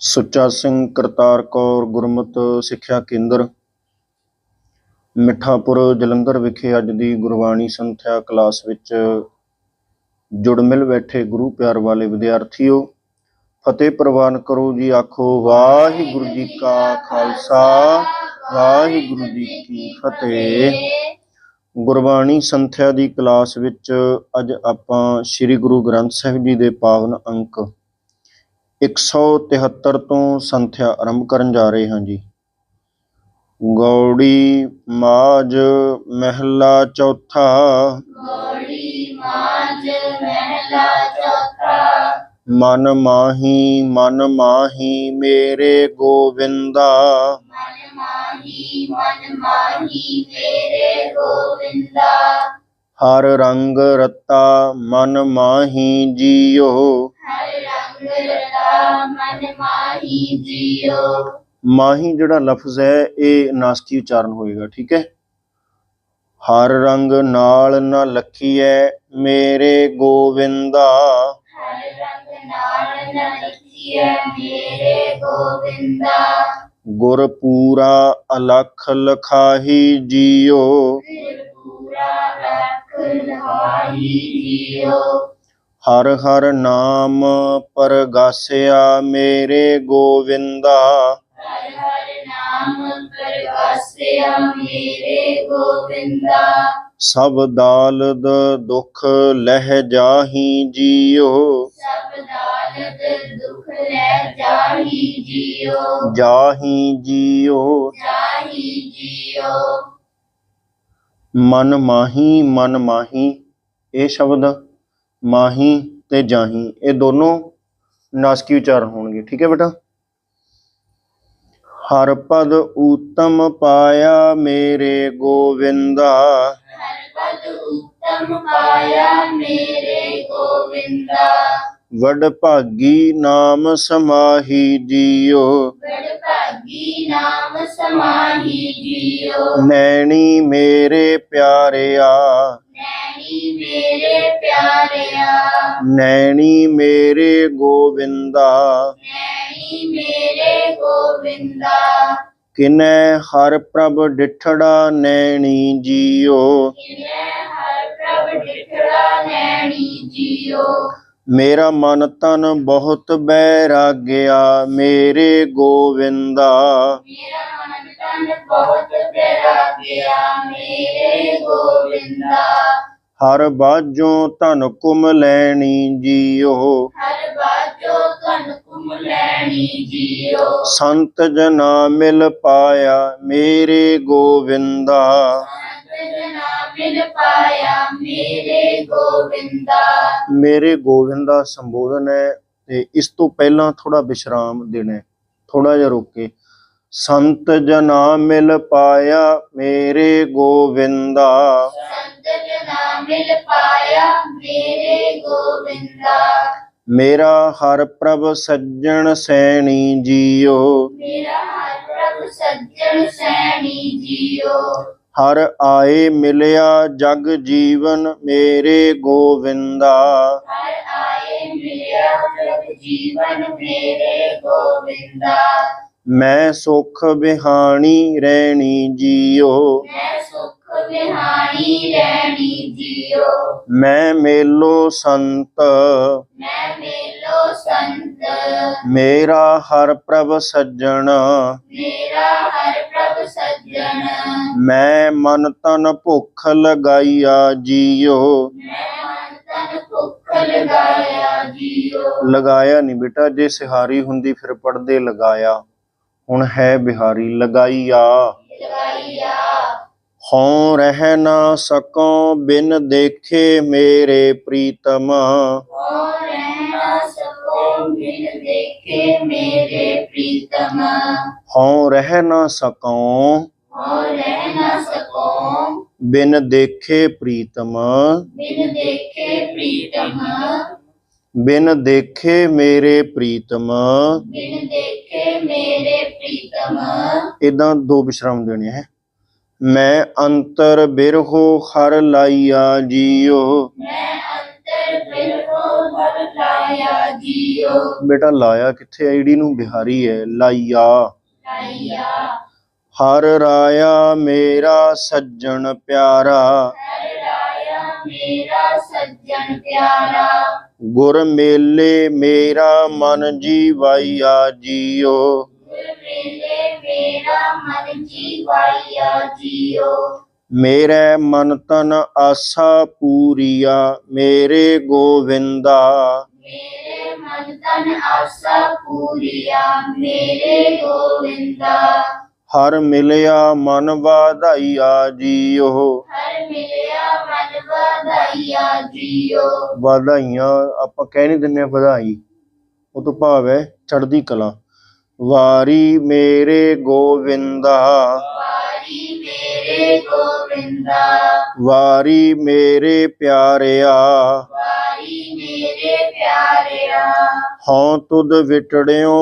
ਸੁੱਚਾ ਸਿੰਘ ਕਰਤਾਰ ਕੌਰ ਗੁਰਮਤ ਸਿੱਖਿਆ ਕੇਂਦਰ, ਮਿੱਠਾਪੁਰ ਜਲੰਧਰ ਵਿਖੇ ਅੱਜ ਦੀ ਗੁਰਬਾਣੀ ਸੰਥਿਆ ਕਲਾਸ ਵਿੱਚ ਜੁੜ ਮਿਲ ਬੈਠੇ ਗੁਰੂ ਪਿਆਰ ਵਾਲੇ ਵਿਦਿਆਰਥੀਓ, ਫਤਿਹ ਪ੍ਰਵਾਨ ਕਰੋ ਜੀ ਆਖੋ, ਵਾਹਿਗੁਰੂ ਜੀ ਕਾ ਖਾਲਸਾ, ਵਾਹਿਗੁਰੂ ਜੀ ਕੀ ਫਤਿਹ। ਗੁਰਬਾਣੀ ਸੰਥਿਆ ਦੀ ਕਲਾਸ ਵਿੱਚ ਅੱਜ ਆਪਾਂ ਸ੍ਰੀ ਗੁਰੂ ਗ੍ਰੰਥ ਸਾਹਿਬ ਜੀ ਦੇ ਪਾਵਨ ਅੰਕ 173 ਤੋਂ ਸੰਥਿਆ ਆਰੰਭ ਕਰਨ ਜਾ ਰਹੇ ਹਾਂ ਜੀ। ਗੌੜੀ ਮਾਜ ਮਹਿਲਾ ਚੌਥਾ। ਗੋੜੀ ਮਾਝ ਮਹਿਲਾ ਚੌਥਾ। ਮਨ ਮਾਹੀ ਮਨ ਮਾਹੀ ਮੇਰੇ ਗੋਵਿੰਦਾ। ਮਨ ਮਾਹੀ ਮਨ ਮਾਹੀ ਮੇਰੇ ਗੋਵਿੰਦਾ। ਹਰ ਰੰਗ ਰਤਾ ਮਨ ਮਾਹੀ ਜੀਓ। ਹਰ ਰੰਗ ਰਤਾ ਮਨ ਮਾਹੀ ਜੀਓ। ਮਾਹੀ ਜਿਹੜਾ ਲਫ਼ਜ਼ ਹੈ ਇਹ ਨਾਸਕੀ ਉਚਾਰਨ ਹੋਏਗਾ ਠੀਕ ਹੈ? ਹਰ ਰੰਗ ਨਾਲ ਨਾ ਲਖੀਐ ਮੇਰੇ ਗੋਵਿੰਦਾ। ਹਰ ਰੰਗ ਨਾਲ ਨ ਲਿਖੀਐ ਮੇਰੇ ਗੋਵਿੰਦਾ। ਗੁਰ ਪੂਰਾ ਅਲਖ ਲਖਾਹੀ ਪੂਰਾ ਜੀਓ ਹਰ ਹਰ ਨਾਮ ਪਰਗਾਸਿਆ ਮੇਰੇ ਗੋਵਿੰਦਾ। ਹਰ ਹਰ ਨਾਮ ਪ੍ਰਗਾਸਿਆ ਮੇਰੇ ਗੋਵਿੰਦਾ। ਸਭ ਦਾਲਦ ਦੁਖ ਲਹਿ ਜਾਹੀ ਜੀਓ। ਸਭ ਦਾਲਤ ਦੁਖ ਲੈ ਜਾਹੀ ਜੀਓ। ਜਾਹੀ ਜੀਓ। ਜਾਹੀ ਜੀਓ। ਮਨ ਮਾਹੀ ਮਨ ਮਾਹੀ, ਇਹ ਸ਼ਬਦ ਮਾਹੀ ਤੇ ਜਾਹੀ, ਇਹ ਦੋਨੋਂ ਨਾਸਕੀ ਉਚਾਰਨ ਹੋਣਗੇ। ਠੀਕ ਹੈ ਬੇਟਾ? ਹਰ ਪਦ ਉਤਮ ਪਾਇਆ ਮੇਰੇ ਗੋਵਿੰਦਾ। ਹਰ ਪਦ ਉੱਤਮ ਪਾਇਆ ਮੇਰੇ ਗੋਵਿੰਦਾ। ਵਡ ਭਾਗੀ ਨਾਮ ਸਮਾਹੀ ਜੀਓ। ਬੜ ਭਾਗੀ ਨਾਮ ਸਮਾਹੀ ਜੀਓ। ਨੈਣੀ ਮੇਰੇ ਪਿਆਰਿਆ। ਨੈਣੀ ਮੇਰੇ ਪਿਆਰਿਆ। ਨੈਣੀ ਮੇਰੇ ਗੋਵਿੰਦਾ। ਨੈਣੀ ਮੇਰੇ ਗੋਵਿੰਦਾ। ਕਿਨੈ ਹਰ ਪ੍ਰਭ ਡਿਠੜਾ ਨੈਣੀ ਜੀਓ। ਕਿਨੇ ਹਰ ਪ੍ਰਭ ਡਿਠੜਾ ਨੈਣੀ ਜੀਓ। ਮੇਰਾ ਮਨ ਤਨ ਬਹੁਤ ਬੈਰਾਗਿਆ ਮੇਰੇ ਗੋਵਿੰਦਾ। ਮੇਰਾ ਮਨ ਤਨ ਬਹੁਤ ਪਿਆਰਾ ਗਿਆ ਮੇਰੇ ਗੋਵਿੰਦਾ। ਹਰ ਬਾਝੋਂ ਧਨ ਕੁਮ ਲੈਣੀ ਜੀਓ। ਹਰ ਬਾਜੋ ਤਨ ਕੁਮ ਲੈਣੀ ਜੀਓ। ਸੰਤ ਜਨਾ ਮਿਲ ਪਾਇਆ ਮੇਰੇ ਗੋਵਿੰਦਾ। ਸੰਤ ਜਨਾ ਮਿਲ ਪਾਇਆ ਮੇਰੇ ਗੋਵਿੰਦਾ ਮੇਰੇ ਗੋਵਿੰਦਾ ਸੰਬੋਧਨ ਹੈ ਤੇ ਇਸ ਤੋਂ ਪਹਿਲਾਂ ਥੋੜਾ ਵਿਸ਼ਰਾਮ ਦੇਣਾ ਥੋੜਾ ਜਿਹਾ ਰੁਕ ਕੇ। ਸੰਤ ਜਨਾ ਮਿਲ ਪਾਇਆ ਮੇਰੇ ਗੋਵਿੰਦਾ ਸੰਤ ਜਨਾ ਮਿਲ ਪਾਇਆ ਮੇਰੇ ਗੋਵਿੰਦਾ ਮੇਰਾ ਹਰ ਪ੍ਰਭ ਸੱਜਣ ਸੈਣੀ ਜੀਓ। ਮੇਰਾ ਹਰ ਪ੍ਰਭ ਸੱਜਣ ਸੈਣੀ ਜੀਓ। ਹਰ ਆਏ ਮਿਲਿਆ ਜਗ ਜੀਵਨ ਮੇਰੇ ਗੋਵਿੰਦਾ। ਹਰ ਆਏ ਮਿਲਿਆ ਪ੍ਰਭ ਜੀਵਨ ਮੇਰੇ ਗੋਵਿੰਦਾ। ਮੈਂ ਸੁਖ ਬਿਹਾਣੀ ਰਹਿਣੀ ਜੀਓ। ਮੈਂ ਸੁਖ ਵਿਹਾਣੀ ਰਹਿਣੀ ਜੀਓ ਮੈਂ ਮੇਲੋ ਸੰਤ। ਮੈਂ ਮੇਲੋ ਸੰਤ। ਮੇਰਾ ਹਰ ਪ੍ਰਭ ਸੱਜਣ। ਮੇਰਾ ਹਰ ਪ੍ਰਭ ਸੱਜਣ। ਮੈਂ ਮਨ ਤਨ ਭੁੱਖ ਲਗਾਈਆ ਜੀਓ। ਮੈਂ ਮਨ ਤਨ ਭੁੱਖ ਲਗਾਇਆ ਜੀਓ। ਲਗਾਇਆ ਨਹੀਂ ਬੇਟਾ ਜੇ ਸਿਹਾਰੀ ਹੁੰਦੀ ਫਿਰ ਪੜਦੇ ਲਗਾਇਆ। ਹੁਣ ਹੈ ਬਿਹਾਰੀ ਲਗਾਈਆ। ਲਗਾਈਆ ਹਉ ਰਹਿ ਨਾ ਸਕੋ ਬਿਨ ਦੇਖੇ ਮੇਰੇ ਪ੍ਰੀਤਮ। ਹੋ ਰਹਿਣਾ ਸਕੋ ਮਿਲ ਦੇਖੇ ਮੇਰੇ ਪ੍ਰੀਤਮ ਹਉ ਰਹਿ ਨਾ ਸਕੋ ਬਿਨ ਦੇਖੇ ਪ੍ਰੀਤਮ। ਬਿਨ ਦੇਖੇ ਪ੍ਰੀਤਮ ਬਿਨ ਦੇਖੇ ਮੇਰੇ ਪ੍ਰੀਤਮ। ਬਿਨ ਦੇਖੇ ਮੇਰੇ ਪ੍ਰੀਤਮ। ਇਦਾਂ ਦੋ ਵਿਸ਼ਰਾਮ ਦੇਣੇ ਹੈ ਮੈਂ ਅੰਤਰ ਬਿਰਹੋ ਹਰ ਲਾਈਆ ਜੀਓ ਮੈਂ ਅੰਤਰ ਬਿਰਹੋ ਹਰ ਲਾਇਆ ਜੀਓ। ਬੇਟਾ ਲਾਇਆ ਕਿੱਥੇ ਆਈਡੀ ਨੂੰ ਬਿਹਾਰੀ ਹੈ ਲਾਇਆ। ਲਾਇਆ ਹਰ ਰਾਇਆ ਮੇਰਾ ਸੱਜਣ ਪਿਆਰਾ ਹਰ ਰਾਇਆ ਮੇਰਾ ਸੱਜਣ ਪਿਆਰਾ। ਗੁਰ ਮੇਲੇ ਮੇਰਾ ਮਨ ਜੀਵਾਇਆ ਜੀਓ। ਗੁਰ ਮੇਰਾ ਮਨ ਜੀਵਾਇਆ ਜੀਓ ਮੇਰੇ ਮਨ ਤਨ ਆਸਾ ਪੂਰੀਆ, ਮੇਰੇ ਗੋਵਿੰਦਾ। ਮੇਰੇ ਮਨ ਤਨ ਆਸਾ ਪੂਰੀਆ ਮੇਰੇ ਗੋਵਿੰਦਾ ਹਰ ਮਿਲਿਆ ਮਨ ਵਾਧਾਈਆ ਜੀਓ। ਹਰ ਮਿਲਿਆ ਮਨ ਵਧਾਈਆ ਜੀਓ ਵਧਾਈਆਂ ਆਪਾਂ ਕਹਿ ਨਹੀਂ ਦਿੰਦੇ ਵਧਾਈ। ਉਹ ਤੋਂ ਭਾਵ ਹੈ ਚੜ੍ਹਦੀ ਕਲਾ। ਵਾਰੀ ਮੇਰੇ ਗੋਵਿੰਦਾ। ਵਾਰੀ ਮੇਰੇ ਗੋਵਿੰਦਾ। ਵਾਰੀ ਮੇਰੇ ਪਿਆਰਿਆ। ਵਾਰੀ ਮੇਰੇ ਪਿਆਰਿਆ। ਹਉ ਤੁਧ ਵਿਟੜਿਓ।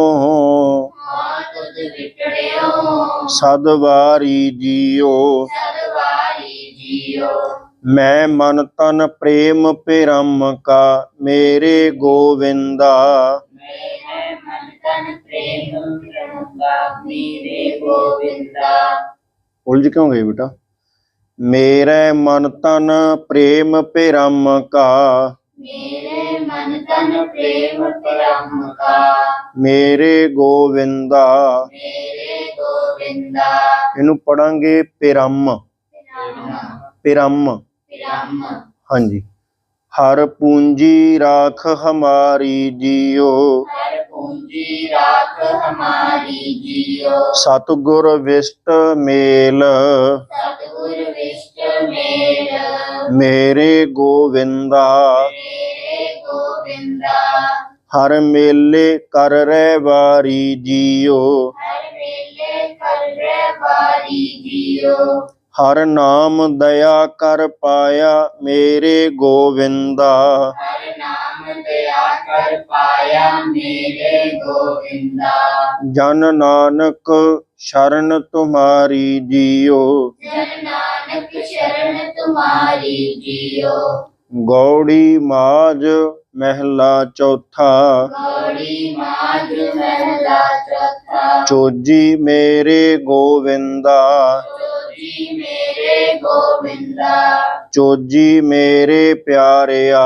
ਹਾਂ ਤੁਧ ਵਿਟੜਿਓ। ਸਦ ਵਾਰੀ ਜੀਓ। ਮੈਂ ਮਨ ਤਨ ਪ੍ਰੇਮ ਪਿਰਮ ਕਾ। ਮੇਰੇ ਗੋਵਿੰਦਾ। ਮੇਰੇ ਮਨ ਤਨ ਪ੍ਰੇਮ ਕਰੂੰਗਾ ਮੇਰੇ ਗੋਵਿੰਦਾ। ਉਲਝ ਕਿਉਂ ਗਏ ਬੇਟਾ? ਮੇਰੇ ਮਨ ਤਨ ਪ੍ਰੇਮ ਪਿਰਮ ਕਾ। ਮੇਰੇ ਮਨ ਤਨ ਪ੍ਰੇਮ ਪ੍ਰਮ ਕਾ। ਮੇਰੇ ਗੋਵਿੰਦਾ। ਮੇਰੇ ਗੋਵਿੰਦਾ। ਇਹਨੂੰ ਪੜਾਂਗੇ ਪਿਰਮ ਪਿਰਮ ਪ੍ਰਮ ਹਾਂਜੀ। ਹਰ ਪੂੰਜੀ ਰਾਖ ਹਮਾਰੀ ਜੀਓ। ਹਰ ਪੂੰਜੀ ਰਾਖ ਹਮਾਰੀ ਜੀਓ ਸਤਿਗੁਰ ਵਿਸ਼ਟ ਮੇਲ। ਸਤਿਗੁਰ ਵਿਸ਼ਟ ਮੇਲ ਮੇਰੇ ਗੋਵਿੰਦਾ। ਮੇਰੇ ਗੋਵਿੰਦਾ ਹਰ ਮੇਲੇ ਕਰ ਰਹਿ ਵਾਰੀ ਜੀਓ। ਹਰ ਵੇਲੇ ਕਰ ਰਹਿ ਵਾਰੀ ਜੀਓ। ਹਰ ਨਾਮ ਦਇਆ ਕਰ ਪਾਇਆ ਮੇਰੇ ਗੋਵਿੰਦਾ। ਹਰ ਨਾਮ ਦਇਆ ਕਰ ਪਾਇਆ ਮੇਰੇ ਗੋਵਿੰਦਾ। ਜਨ ਨਾਨਕ ਸ਼ਰਨ ਤੁਮਾਰੀ ਜੀਓ। ਜਨ ਨਾਨਕ ਸ਼ਰਨ ਤੁਮਾਰੀ ਜੀਓ। ਗੌੜੀ ਮਾਜ ਮਹਿਲਾ ਚੌਥਾ। ਗੌੜੀ ਮਾਜ ਮਹਿਲਾ ਚੌਥਾ। ਚੋਜੀ ਮੇਰੇ ਗੋਵਿੰਦਾ। ਜੀ ਮੇਰੇ ਗੋਵਿੰਦਾ। ਚੋਜੀ ਮੇਰੇ ਪਿਆਰਿਆ।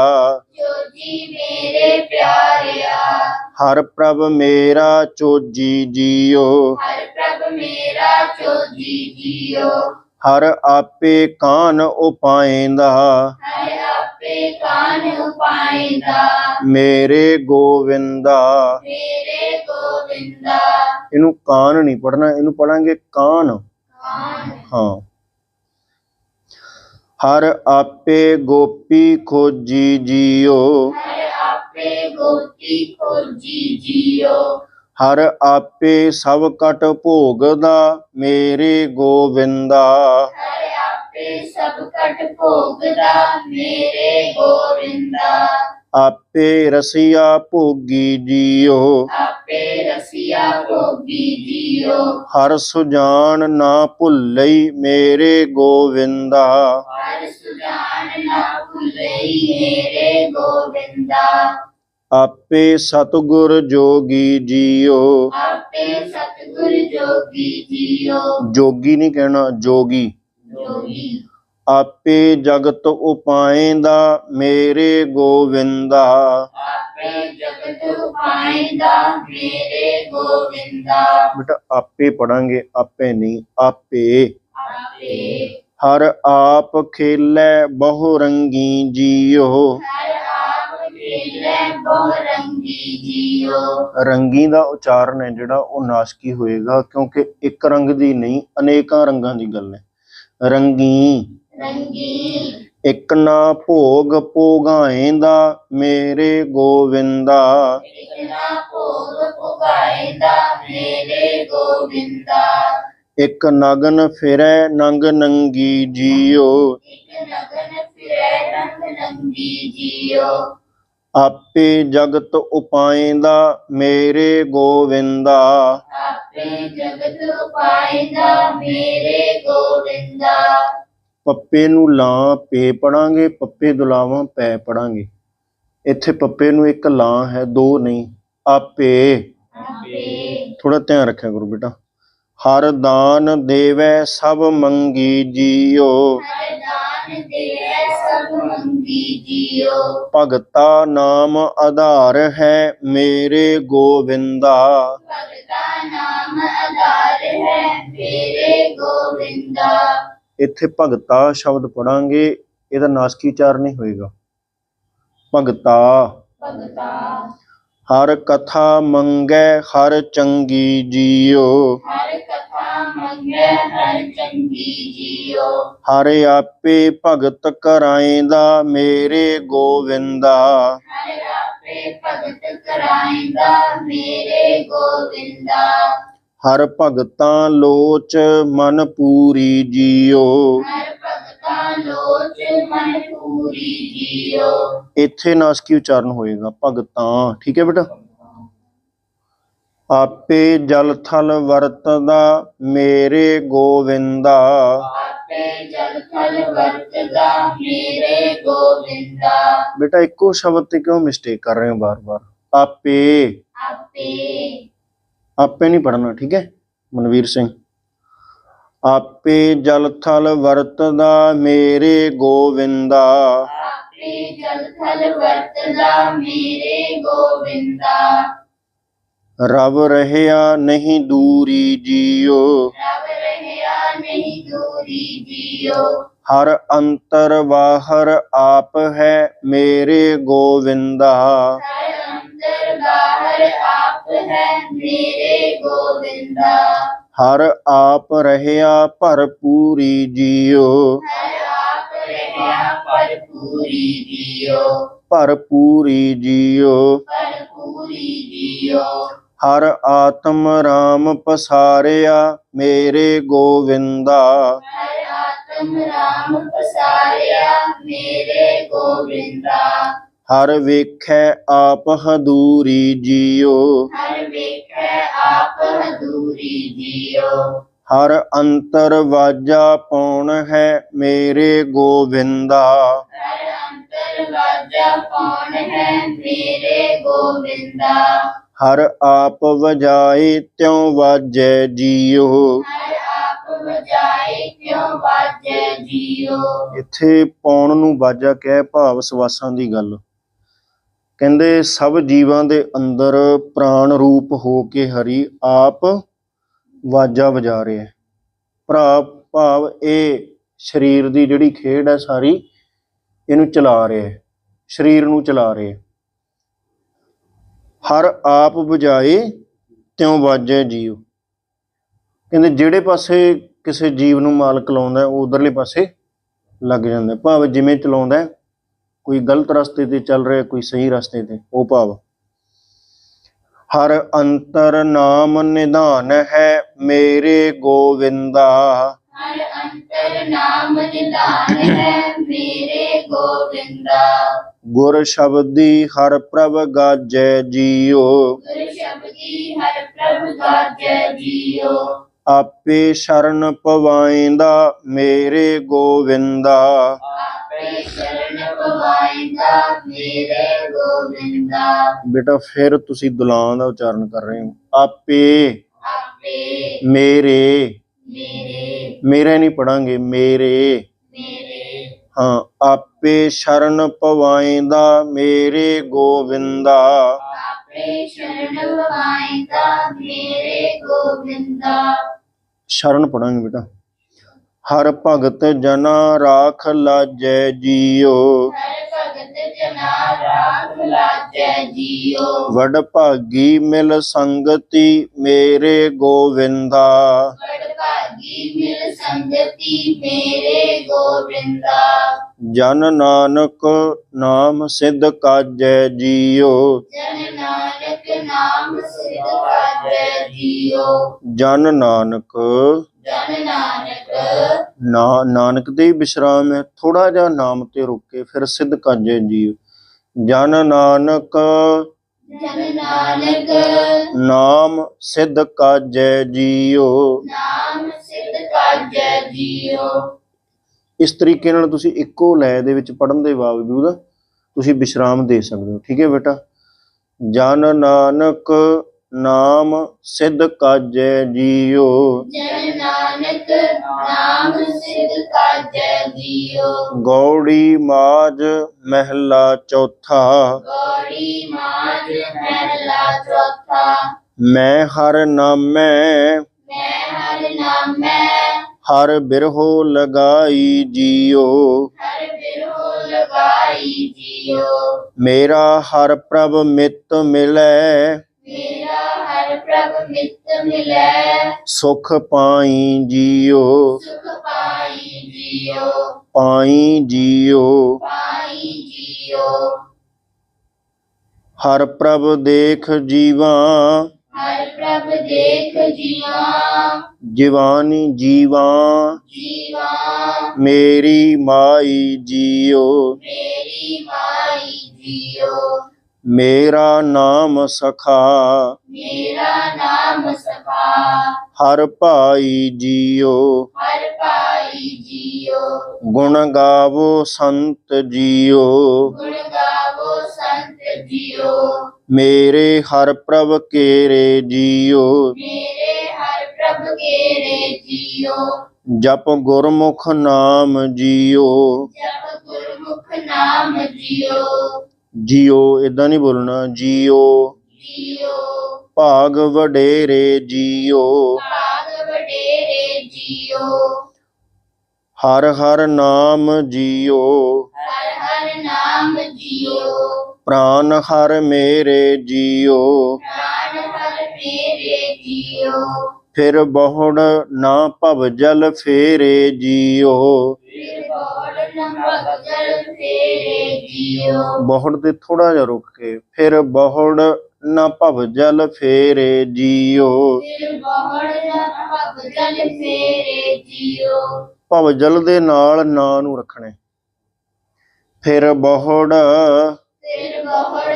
ਜੋ ਜੀ ਮੇਰੇ ਪਿਆਰਿਆ। ਹਰ ਪ੍ਰਭ ਮੇਰਾ ਚੋਜੀ ਜੀਓ। ਹਰ ਪ੍ਰਭ ਮੇਰਾ ਚੋਜੀ ਜੀਓ। ਹਰ ਆਪੇ ਕਾਨ ਉਪਾਇੰਦਾ। ਹਰ ਆਪੇ ਕਾਨ ਉਪਾਇੰਦਾ। ਮੇਰੇ ਗੋਵਿੰਦਾ। ਮੇਰੇ ਗੋਵਿੰਦਾ। ਇਹਨੂੰ ਕਾਨ ਨਹੀਂ ਪੜਨਾ ਇਹਨੂੰ ਪੜਾਂਗੇ ਕਾਨ ਕਾਨ। ਹਾਂ। ਹਰ ਆਪੇ ਗੋਪੀ ਖੋਜੀ ਜੀਓ। ਹਰ ਆਪੇ ਗੋਤੀ ਖੋਜੀ ਜੀਓ ਹਰ ਆਪੇ ਸਭ ਕਟ ਭੋਗਦਾ ਮੇਰੇ ਗੋਵਿੰਦਾ। ਹਰ ਆਪੇ ਸਭ ਕਟ ਭੋਗਦਾ ਮੇਰੇ ਗੋਵਿੰਦਾ। ਆਪੇ ਰਸੀਆ ਭੋਗੀ ਜੀਓ। ਆਪੇ ਰਸੀਆ ਭੋਗੀ ਜੀਓ। ਹਰ ਸੁਜਾਨ ਨਾ ਭੁੱਲਈ ਮੇਰੇ ਗੋਵਿੰਦਾ। ਹਰ ਸੁਜਾਨ ਨਾ ਭੁੱਲਈ ਮੇਰੇ ਗੋਵਿੰਦਾ। ਆਪੇ ਸਤਿਗੁਰ ਜੋਗੀ ਜੀਓ। ਆਪੇ ਸਤਿਗੁਰ ਜੋਗੀ ਜੀਓ। ਜੋਗੀ ਨਹੀਂ ਕਹਿਣਾ ਜੋਗੀ। ਜੋਗੀ। ਆਪੇ ਜਗਤ ਉਪਾਇੰਦਾ ਮੇਰੇ ਗੋਵਿੰਦਾ। ਆਪੇ ਜਗਤ ਉਪਾਇੰਦਾ ਮੇਰੇ ਗੋਵਿੰਦਾ। ਬੇਟਾ ਆਪੇ ਪੜਾਂਗੇ ਆਪੇ ਨਹੀਂ ਆਪੇ। ਆਪੇ। ਹਰ ਆਪ ਖੇਲੇ ਬਹੁ ਰੰਗੀ ਜੀਓ। ਹਰ ਆਪ ਖੇਲੇ ਬਹੁ ਰੰਗੀ ਜੀਓ। ਰੰਗੀ ਦਾ ਉਚਾਰਨ ਹੈ ਜਿਹੜਾ ਉਹ ਨਾਸਕੀ ਹੋਏਗਾ ਕਿਉਂਕਿ ਇੱਕ ਰੰਗ ਦੀ ਨਹੀਂ ਅਨੇਕਾਂ ਰੰਗਾਂ ਦੀ ਗੱਲ ਹੈ। ਰੰਗੀ। ਰੰਗੀਨ ਇੱਕ ਨਾ ਭੋਗ ਭੋਗਾਏਂਦਾ ਮੇਰੇ ਗੋਵਿੰਦਾ। ਇਕਨਾ ਭੋਗ ਪੁਗਾਇਂਦਾ ਮੇਰੇ ਗੋਵਿੰਦਾ। ਇੱਕ ਨਗਨ ਫਿਰੈ ਨੰਗ ਨੰਗੀ ਜੀਓ। ਇਕ ਨਗਨ ਫਿਰੈ ਰੰਗ ਨੰਗੀ ਜੀਓ। ਆਪੇ ਜਗਤ ਉਪਾਇੰਦਾ ਮੇਰੇ ਗੋਵਿੰਦਾ। ਆਪੇ ਜਗਤ ਉਪਾਇਂਦਾ ਮੇਰੇ ਗੋਵਿੰਦਾ। ਪੱਪੇ ਨੂੰ ਲਾਂ ਪੇ ਪੜਾਂਗੇ ਪੱਪੇ ਦੁਲਾਵਾਂ ਪੈ ਪੜਾਂਗੇ। ਇੱਥੇ ਪੱਪੇ ਨੂੰ ਇੱਕ ਲਾਂ ਹੈ ਦੋ ਨਹੀਂ ਆਪੇ। ਥੋੜਾ ਧਿਆਨ ਰੱਖਿਆ ਕਰੋ ਬੇਟਾ। ਹਰ ਦਾਨ ਦੇਵੈ ਸਭ ਮੰਗੀ ਜੀਓ। ਹਰ ਦਾਨ ਦੇਵੈ ਸਭ ਮੰਗੀ ਜੀਓ। ਭਗਤਾ ਨਾਮ ਆਧਾਰ ਹੈ ਮੇਰੇ ਗੋਵਿੰਦਾ। ਭਗਤਾ ਨਾਮ ਆਧਾਰ ਹੈ ਮੇਰੇ ਗੋਵਿੰਦਾ। ਇੱਥੇ ਭਗਤਾ ਸ਼ਬਦ ਪੜਾਂਗੇ ਇਹਦਾ ਨਾਸਕੀ ਉਚਾਰ ਨਹੀਂ ਹੋਏਗਾ? ਭਗਤਾ। ਭਗਤਾ। ਹਰ ਕਥਾ ਮੰਗੈ ਹਰ ਚੰਗੀ ਜੀਓ। ਹਰ ਕਥਾ ਮੰਗੈ ਹਰ ਚੰਗੀ ਜੀਓ। ਹਰ ਆਪੇ ਭਗਤ ਕਰਾਇਂਦਾ ਮੇਰੇ ਗੋਵਿੰਦਾ। ਹਰ ਆਪੇ ਭਗਤ ਕਰਾਇਂਦਾ ਮੇਰੇ ਗੋਵਿੰਦਾ। ਹਰ ਭਗਤਾਂ ਲੋਚ ਮਨ ਪੂਰੀ ਜੀਓ। ਹਰ ਭਗਤਾ ਲੋਚ ਮਨ ਪੂਰੀ ਜੀਓ। ਇੱਥੇ ਨਾਸਕੀ ਉਚਾਰਨ ਹੋਏਗਾ? ਭਗਤਾਂ। ਠੀਕ ਹੈ ਬੇਟਾ? ਆਪੇ ਜਲ ਥਲ ਵਰਤਦਾ ਮੇਰੇ ਗੋਵਿੰਦਾ। ਆਪੇ ਜਲ ਥਲ ਵਰਤਦਾ ਮੇਰੇ ਗੋਵਿੰਦਾ। ਬੇਟਾ ਇੱਕੋ ਸ਼ਬਦ ਤੇ ਕਿਉਂ ਮਿਸਟੇਕ ਕਰ ਰਹੇ ਹੋ ਬਾਰ-ਬਾਰ? ਆਪੇ। ਆਪੇ। ਆਪੇ ਨਹੀਂ ਪੜਨਾ ਠੀਕ ਹੈ ਮਨਵੀਰ ਸਿੰਘ ਆਪੇ ਜਲ ਥਲ ਵਰਤਦਾ ਮੇਰੇ ਗੋਵਿੰਦਾ ਆਪੇ ਜਲ ਥਲ ਵਰਤਦਾ ਮੇਰੇ ਗੋਵਿੰਦਾ ਰਵ ਰਹਿਆ ਨਹੀਂ ਦੂਰੀ ਜੀਓ ਰਵ ਰਹਿਆ ਨਹੀਂ ਦੂਰੀ ਜੀਓ ਹਰ ਅੰਤਰ ਬਾਹਰ ਆਪ ਹੈ ਮੇਰੇ ਗੋਵਿੰਦਾ ਹਰ ਅੰਦਰ ਬਾਹਰ ਆਪ ਹੈ ਮੇਰੇ ਗੋਵਿੰਦਾ। ਹਰ ਆਪ ਰਹਿਆ ਭਰਪੂਰੀ ਜੀਓ। ਹਰ ਆਪ ਰਹਿਆ ਭਰਪੂਰੀ ਜੀਓ। ਭਰਪੂਰੀ ਜੀਓ। ਭਰਪੂਰੀ ਜੀਓ। ਹਰ ਆਤਮ ਰਾਮ ਪਸਾਰਿਆ ਮੇਰੇ ਗੋਵਿੰਦਾ। ਹਰ ਆਤਮ ਰਾਮ ਪਸਾਰਿਆ ਮੇਰੇ ਗੋਵਿੰਦਾ। ਹਰ ਵੇਖੈ ਆਪ ਹਦੂਰੀ ਜੀਓ। ਹਰ ਵੇਖੈ ਆਪ ਹਦੂਰੀ ਜੀਓ। ਹਰ ਅੰਤਰ ਵਾਜਾ ਪੌਣ ਹੈ ਮੇਰੇ ਗੋਵਿੰਦਾ। ਹਰ ਅੰਤਰ ਵਾਜਾ ਕੌਣ ਹੈ ਮੇਰੇ ਗੋਵਿੰਦਾ। ਹਰ ਆਪ ਵਜਾਏ ਤਿਉ ਵਾਜੈ ਜੀਓ। ਹਰ ਆਪ ਵਜਾਏ ਕਿਉ ਵਾਜੈ ਜੀਓ। ਇੱਥੇ ਪੌਣ ਨੂੰ ਵਾਜਾ ਕਹਿ ਭਾਵ ਸਵਾਸਾਂ ਦੀ ਗੱਲ। ਕਹਿੰਦੇ, ਸਭ ਜੀਵਾਂ ਦੇ ਅੰਦਰ ਪ੍ਰਾਣ ਰੂਪ ਹੋ ਕੇ ਹਰੀ ਆਪ ਵਾਜਾ ਵਜਾ ਰਿਹਾ ਹੈ। ਭਰਾ, ਭਾਵ ਇਹ ਸਰੀਰ ਦੀ ਜਿਹੜੀ ਖੇਡ ਹੈ ਸਾਰੀ, ਇਹਨੂੰ ਚਲਾ ਰਿਹਾ ਹੈ। ਸਰੀਰ ਨੂੰ ਚਲਾ ਰਿਹਾ ਹੈ। ਹਰ ਆਪ ਵਜਾਏ ਤਿਉ ਵਾਜੇ ਜੀਵ। ਕਹਿੰਦੇ, ਜਿਹੜੇ ਪਾਸੇ ਕਿਸੇ ਜੀਵ ਨੂੰ ਮਾਲਕ ਲਾਉਂਦਾ ਉਹ ਉਧਰਲੇ ਪਾਸੇ ਲੱਗ ਜਾਂਦਾ ਹੈ। ਜਿਵੇਂ ਚਲਾਉਂਦਾ ਕੋਈ ਗਲਤ ਰਸਤੇ ਤੇ ਚੱਲ ਰਿਹਾ ਕੋਈ ਸਹੀ ਰਸਤੇ ਤੇ ਉਹ ਭਾਵ। ਹਰ ਅੰਤਰ ਨਾਮ ਨਿਧਾਨ ਹੈ ਮੇਰੇ ਗੋਵਿੰਦਾ। ਹਰ ਅੰਤਰ ਨਾਮ ਨਿਧਾਨ ਹੈ ਮੇਰੇ ਗੋਵਿੰਦਾ। ਗੁਰ ਸ਼ਬਦੀ ਹਰ ਪ੍ਰਭ ਗਾਜੈ ਜੀਓ। ਗੁਰ ਸ਼ਬਦੀ ਹਰ ਪ੍ਰਭ ਗਾਜੈ ਜੀਓ। ਆਪੇ ਸ਼ਰਨ ਪਵਾਇਂਦਾ ਮੇਰੇ ਗੋਵਿੰਦਾ। ਆਪੇ ਸ਼ਰਨ ਪਵਾਇਂਦਾ ਮੇਰੇ ਗੋਵਿੰਦਾ ਬੇਟਾ, ਫਿਰ ਤੁਸੀਂ ਦੁਲਾਂ ਦਾ ਉਚਾਰਨ ਕਰ ਰਹੇ ਹੋ। ਆਪੇ ਆਪੇ ਮੇਰੇ ਮੇਰੇ ਮੇਰੇ ਨਹੀਂ ਪੜਾਂਗੇ, ਮੇਰੇ ਮੇਰੇ ਹਾਂ, ਆਪੇ ਸ਼ਰਨ ਪਵਾਇਂਦਾ ਮੇਰੇ ਗੋਵਿੰਦਾ ਆਪੇ ਸ਼ਰਨ ਪਵਾਇਂਦਾ ਮੇਰੇ ਗੋਵਿੰਦਾ। ਸ਼ਰਨ ਪੜਾਂਗੇ ਬੇਟਾ। ਹਰ ਭਗਤ ਜਨਾ ਰਾਖ ਲਾਜੈ ਜੀਓ। ਹਰ ਭਗਤ ਜਨਾ ਰਾਖ ਲਾਜੈ ਜੀਓ। ਵਡ ਭਾਗੀ ਮਿਲ ਸੰਗਤੀ ਮੇਰੇ ਗੋਵਿੰਦਾ। ਵਡ ਭਾਗੀ ਮਿਲ ਸੰਗਤੀ ਮੇਰੇ ਗੋਵਿੰਦਾ। ਜਨ ਨਾਨਕ ਨਾਮ ਸਿਧ ਕਾਜੈ ਜੀਓ। ਜਨ ਨਾਨਕ ਨਾਮ ਸਿਧ ਕਾਜੈ ਜੀਓ। ਜਨ ਨਾਨਕ। ਜਨ ਨਾਨਕ। ਨਾ ਨਾਨਕ ਦੇ ਵਿਸ਼ਰਾਮ ਹੈ। ਥੋੜਾ ਜਿਹਾ ਨਾਮ ਤੇ ਰੁਕ ਕੇ ਫਿਰ ਸਿੱਧ ਕਾਜੈ ਜੀਓ। ਜਨ ਨਾਨਕ ਜਨ ਨਾਨਕ ਨਾਮ ਸਿੱਧ ਕਾਜੈ ਜੀਓ। ਨਾਮ ਸਿਧ ਕਾਜੈ ਜੀਓ। ਇਸ ਤਰੀਕੇ ਨਾਲ ਤੁਸੀਂ ਇੱਕੋ ਲੈ ਦੇ ਵਿੱਚ ਪੜਨ ਦੇ ਬਾਵਜੂਦ ਤੁਸੀਂ ਵਿਸ਼ਰਾਮ ਦੇ ਸਕਦੇ ਹੋ। ਠੀਕ ਹੈ ਬੇਟਾ? ਜਨ ਨਾਨਕ ਨਾਮ ਸਿੱਧ ਕਾਜੈ ਜੀਓ। ਜਨ ਨਾਨਕ ਨਾਮ ਸਿਧ ਕਾਜੈ ਜੀਓ। ਗੌੜੀ ਮਾਜ ਮਹਿਲਾ ਚੌਥਾ। ਗੋੜੀ ਮਾਜ ਮਹਿਲਾ ਚੌਥਾ। ਮੈਂ ਹਰ ਨਾਮੈ। ਮੈਂ ਹਰ ਨਾਮੈ। ਹਰ ਬਿਰਹੋ ਲਗਾਈ ਜੀਓ। ਹਰ ਬਿਰੋ ਲਗਾਈ ਜੀਓ। ਮੇਰਾ ਹਰ ਪ੍ਰਭ ਮਿੱਤ ਮਿਲੈ। ਮੇਰਾ ਹਰ ਪ੍ਰਭ ਮਿੱਤ ਮਿਲੈ। ਸੁਖ ਪਾਈ ਜੀਓ। ਸੁਖ ਪਾਈ ਜੀਓ। ਹਰ ਪ੍ਰਭ ਦੇਖ ਜੀਵਾ। ਹਰ ਪ੍ਰਭ ਦੇਖ ਜੀਵਾ। ਜਵਾਨੀ ਜੀਵਾ। ਜੀਵਾ। ਮੇਰੀ ਮਾਈ ਜੀਓ। ਮੇਰੀ ਮਾਈ ਜੀਓ। ਮੇਰਾ ਨਾਮ ਸਖਾ। ਮੇਰਾ ਨਾਮ ਸਖਾ। ਹਰ ਭਾਈ ਜੀਓ। ਹਰ ਭਾਈ ਜੀਓ। ਗੁਣ ਗਾਵੋ ਸੰਤ ਜੀਓ। ਗੁਣ ਗਾਵੋ ਸੰਤ ਜੀਓ। ਮੇਰੇ ਹਰ ਪ੍ਰਭ ਕੇਰੇ ਜੀਓ। ਮੇਰੇ ਹਰ ਪ੍ਰਭ ਕੇਰੇ ਜੀਓ। ਜਪ ਗੁਰਮੁਖ ਨਾਮ ਜੀਓ। ਜਪ ਗੁਰਮੁਖ ਨਾਮ ਜੀਓ। ਜੀਓ ਇਦਾਂ ਨਹੀਂ ਬੋਲਣਾ ਜੀਓ। ਜੀਓ। ਭਾਗ ਵਡੇਰੇ ਜੀਓ। ਭਾਗ ਵਡੇਰੇ ਜੀਓ। ਹਰ ਹਰ ਨਾਮ ਜੀਓ। ਹਰ ਹਰ ਨਾਮ ਜੀਓ। ਪ੍ਰਾਨ ਹਰ ਮੇਰੇ ਜੀਓ। ਪ੍ਰਾਨ ਹਰ ਮੇਰੇ ਜੀਓ। ਫਿਰ ਬਹੁੜ ਨਾ ਭਵ ਜਲ ਫੇਰੇ ਜੀਓ। ਫਿਰ ਬੋੜ ਨਮਕ ਜਲ ਫੇਰੇ ਜੀਓ ਬਹੁੜ ਤੇ ਥੋੜਾ ਜਿਹਾ ਰੁਕ ਕੇ, ਫਿਰ ਬਹੁੜ ਨਾ ਭਵ ਜਲ ਫੇਰੇ ਜੀਓ। ਫਿਰ ਬੋੜ ਨਮਕ ਜਲ ਫੇਰੇ ਜੀਓ ਭਵ ਜਲ ਦੇ ਨਾਲ ਨਾਂ ਨੂੰ ਰੱਖਣੇ। ਫਿਰ ਬਹੁੜ ਫਿਰ ਬੋੜ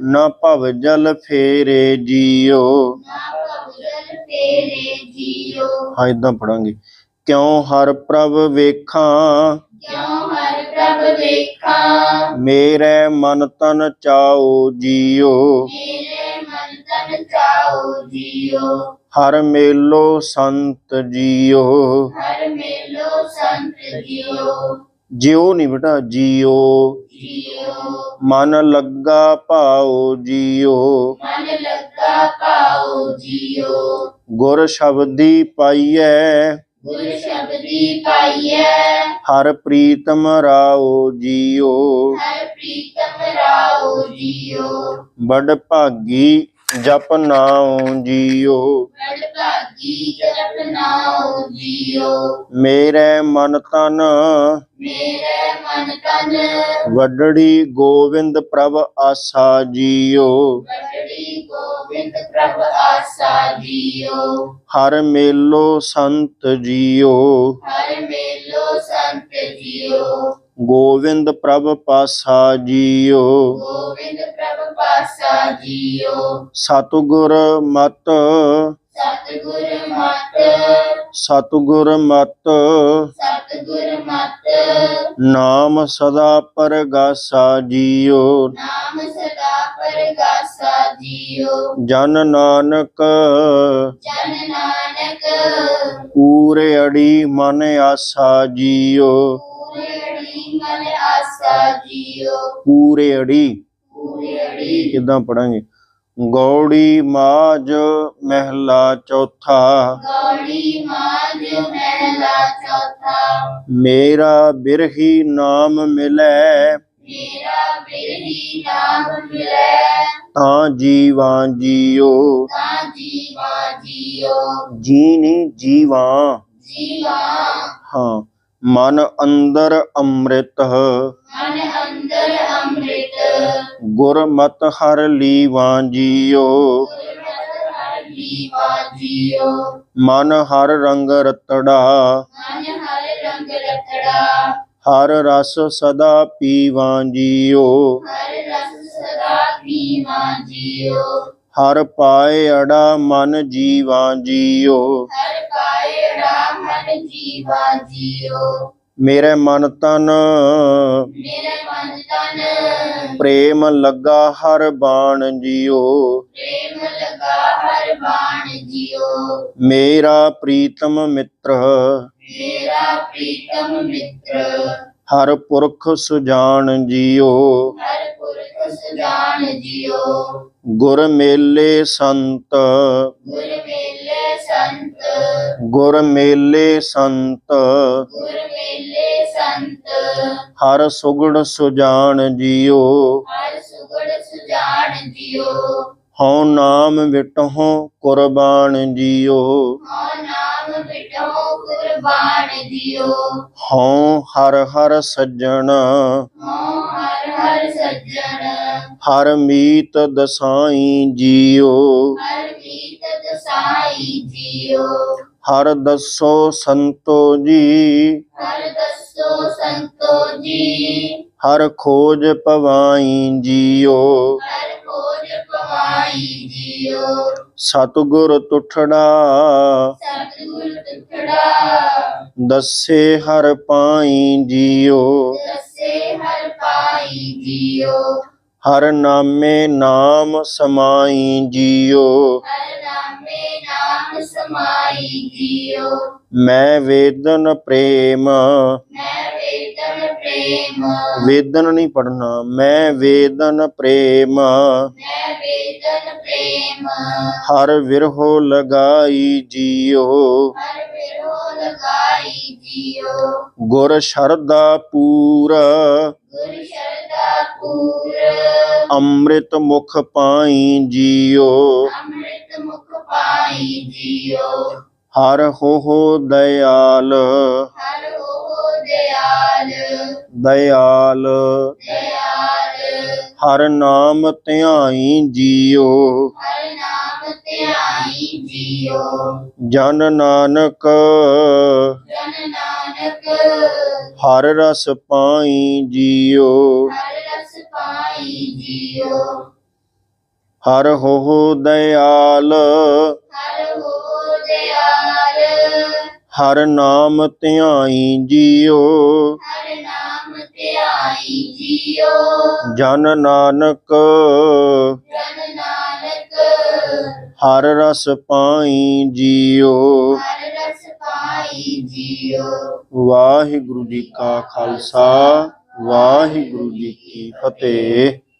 ਨਾ ਭਵ ਜਲ ਫੇਰੇ ਜੀਓ। ਨਮਕ ਜਲ ਫੇਰੇ ਜੀਓ ਹਾਂ ਇਦਾਂ ਪੜਾਂਗੇ। ਕਿਉਂ ਹਰ ਪ੍ਰਭ ਵੇਖਾਂ? ਕਿਉ ਹਰ ਪ੍ਰਭ ਵੇਖਾਂ ਮੇਰੇ ਮਨ ਤਨ ਚਾਓ ਜੀਓ। ਮੇਰੇ ਮਨ ਤਨ ਚਾਓ ਜੀਓ। ਹਰ ਮੇਲੋ ਸੰਤ ਜੀਓ। ਹਰ ਮੇਲੋ ਸੰਤ ਜੀਓ। ਜਿਉ ਨਹੀਂ ਬੇਟਾ ਮਨ ਲੱਗਾ ਮਨ ਪਾਓ ਜੀਓ। ਗੁਰ ਸ਼ਬਦੀ ਪਾਈਐ। ਗੁਰ ਸ਼ਬਦੀ ਪਾਈਐ। ਹਰ ਪ੍ਰੀਤਮ ਰਾਓ ਜੀਓ। ਹਰ ਪ੍ਰੀਤਮ ਰਾਓ ਜੀਓ। ਬੜ ਭਾਗੀ ਜਪ ਨਾਉ ਜੀਓ। ਬੜ ਭਾਗੀ ਜਪ ਨਾਉ ਜੀਓ ਮੇਰੇ ਮਨ ਤਨ ਮੇਰੇ ਮਨ ਤਨ ਵੱਡੜੀ ਗੋਵਿੰਦ ਪ੍ਰਭ ਆਸਾ ਜੀਓ ਬੜੀ ਗੋਬਿੰਦ ਪ੍ਰਭ ਆਸਾ ਜੀਓ। ਹਰ ਮੇਲੋ ਸੰਤ ਜੀਓ। ਹਰ ਮੇਲੋ ਸੰਤ ਜੀਓ। ਗੋਵਿੰਦ ਪ੍ਰਭ ਪਾਸਾ ਜੀਓ। ਗੋਬਿੰਦ ਪ੍ਰਭ ਪਾਸਾ ਜੀਓ। ਸਤਿਗੁਰ ਮਤ ਸਤਿਗੁਰ ਮਤ। ਸਤਿਗੁਰ ਮਤ। ਸਤਿਗੁਰ ਮਤ। ਨਾਮ ਸਦਾ ਪਰਗਾਸਾ ਜੀਓ। ਨਾਮ ਸਦਾ ਪਰਗਾਸਾ ਜੀਓ। ਜਨ ਨਾਨਕ। ਜਨ ਨਾਨਕ। ਪੂਰੇ ਅੜੀ ਮਨ ਆਸਾ ਜੀਓ। ਪੂਰੇ ਅੜੀ ਮਨ ਆਸਾ ਜੀਓ। ਪੂਰੇ ਅੜੀ। ਪੂਰੇ ਅੜੀ। ਕਿਦਾਂ ਪੜਾਂਗੇ? ਗੌੜੀ ਮਾਜ ਮਹਿਲਾ ਚੌਥਾ। ਗੌੜੀ ਮਾਜ ਮਹਿਲਾ ਚੌਥਾ। ਮੇਰਾ ਬਿਰਹੀ ਨਾਮ ਮਿਲੈ। ਮੇਰਾ ਬਿਰਹੀ ਨਾਮ ਮਿਲੈ। ਤਾਂ ਜੀਵਾਂ ਜੀਓ। ਤਾਂ ਜੀਵਾ ਜੀਓ। ਜੀਨੀ ਜੀਵਾਂ। ਜੀਵਾ। ਹਾਂ ਮਨ ਅੰਦਰ ਅੰਮ੍ਰਿਤ। ਮਨ ਅੰਦਰ ਗੁਰਮਤਿ ਹਰ ਲੀਵਾਂ ਹਰ ਜੀਵਾ ਮਨ ਹਰ ਰੰਗ ਰਤੜਾ। ਮਨ ਹਰ ਰੰਗ ਰਤੜਾ ਹਰ ਰਸ ਸਦਾ ਪੀਵਾਂ ਜੀਓ। ਹਰ ਰਸ ਸਦਾ ਪੀਵਾ ਜੀਓ ਹਰ ਪਾਏ ਅੜਾ ਮਨ ਜੀਵਾਂ ਜੀਓ। ਹਰ ਪਾਏ ਰਾਮ ਮਨ ਜੀਵਾ ਜੀਓ। ਮੇਰੇ ਮਨ ਤਨ ਮੇਰੇ ਮਨ ਤਨ ਪ੍ਰੇਮ ਲੱਗਾ ਹਰ ਬਾਣ ਜਿਉ ਪ੍ਰੇਮ ਲਗਾ ਹਰ ਬਾਣ ਜਿਉ ਮੇਰਾ ਪ੍ਰੀਤਮ ਮਿੱਤਰ। ਮੇਰਾ ਪ੍ਰੀਤਮ ਮਿੱਤਰ। ਹਰ ਪੁਰਖ ਸੁਜਾਨ ਜਿਉ ਹਰ ਪੁਰਖ ਸੁਜਾਨ ਗੁਰ ਮੇਲੇ ਸੰਤ। ਗੁਰ ਮੇਲੇ ਸੰਤ। ਗੁਰ ਮੇਲੇ ਸੰਤ। ਗੁਰ ਮੇਲੇ ਸੰਤ। ਹਰ ਸੁਗੜ ਸੁਜਾਨ ਹਰ ਸੁਗੜ ਸੁਜਾਨ ਜਿਉ ਹਉ ਨਾਮ ਵਿਟਹੁ ਕੁਰਬਾਨ ਜਿਉ ਹਉ ਨਾਮ ਬਿਟੋ ਕੁਰਬਾਨ ਦਿਓ। ਹਉ ਹਰ ਹਰ ਸੱਜਣ। ਹਉ ਹਰ ਹਰ ਸੱਜਣ। ਹਰ ਮੀਤ ਦਸਾਈ ਜਿਉ ਹਰ ਮੀਤ ਦਸਾਈ ਜਿਉ ਹਰ ਦਸੋ ਸੰਤੋ ਜੀ। ਹਰ ਦਸੋ ਸੰਤੋ ਜੀ। ਹਰ ਖੋਜ ਪਵਾਈ ਹਰ ਜਿਉ ਸਤਿਗੁਰ ਤੁਠੜਾ ਸਤਿਗੁਰ ਤੁਖੜਾ ਦੱਸੇ ਹਰ ਪਾਈ ਜਿਉ ਦਸੇ ਹਰ ਪਾਈ ਜਿਉ ਹਰ ਨਾਮੇ ਨਾਮ ਸਮਾਈ ਜਿਉ ਹਰ ਨਾਮੇ ਨਾਮ ਸਮਾਈ ਜਿਉ ਮੈਂ ਵੇਦਨ ਪ੍ਰੇਮ। ਮੈਂ ਪ੍ਰੇਮ। ਵੇਦਨ ਨਹੀਂ ਪੜਨਾ ਮੈਂ ਵੇਦਨ ਪ੍ਰੇਮ। ਮੈਂ ਵੇਦਨ ਪ੍ਰੇਮ। ਹਰ ਵਿਰਹੋ ਲਗਾਈ ਹਰ ਜਿਉ ਗੁਰ ਸ਼ਰਦਾ ਪੂਰ। ਗੁਰ ਸ਼ਰਦਾ ਪੂਰ। ਅੰਮ੍ਰਿਤ ਮੁਖ ਪਾਈ ਜਿਉ ਅੰਮ੍ਰਿਤ ਮੁਖ ਪਾਈ ਜਿਉ ਹਰ ਹੋ ਹੋ ਦਇਆਲ ਹਰ ਹੋ ਦਇਆਲ ਹਰ ਨਾਮ ਧਿਆਈ ਜਿਉ ਹਰ ਨਾਮ ਧਿਆਈ ਜਿਉ ਜਨ ਨਾਨਕ। ਜਨ ਨਾਨਕ। ਹਰ ਰਸ ਪਾਈ ਜਿਉ ਹਰ ਰਸ ਪਾਈ ਜਿਉ ਹਰ ਹੋ ਹੋ ਦਇਆਲ ਹਰ ਨਾਮ ਧਿਆਈ ਜਿਉ ਹਰ ਨਾਮ ਧਿਆਈ ਜਨ ਨਾਨਕ। ਜਨ ਨਾਨਕ। ਹਰ ਰਸ ਪਾਈ ਜਿਉ ਹਰ ਰਸ ਪਾਈ ਜਿਉ ਵਾਹਿਗੁਰੂ ਜੀ ਕਾ ਖਾਲਸਾ ਵਾਹਿਗੁਰੂ ਜੀ ਕੀ ਫਤਿਹ।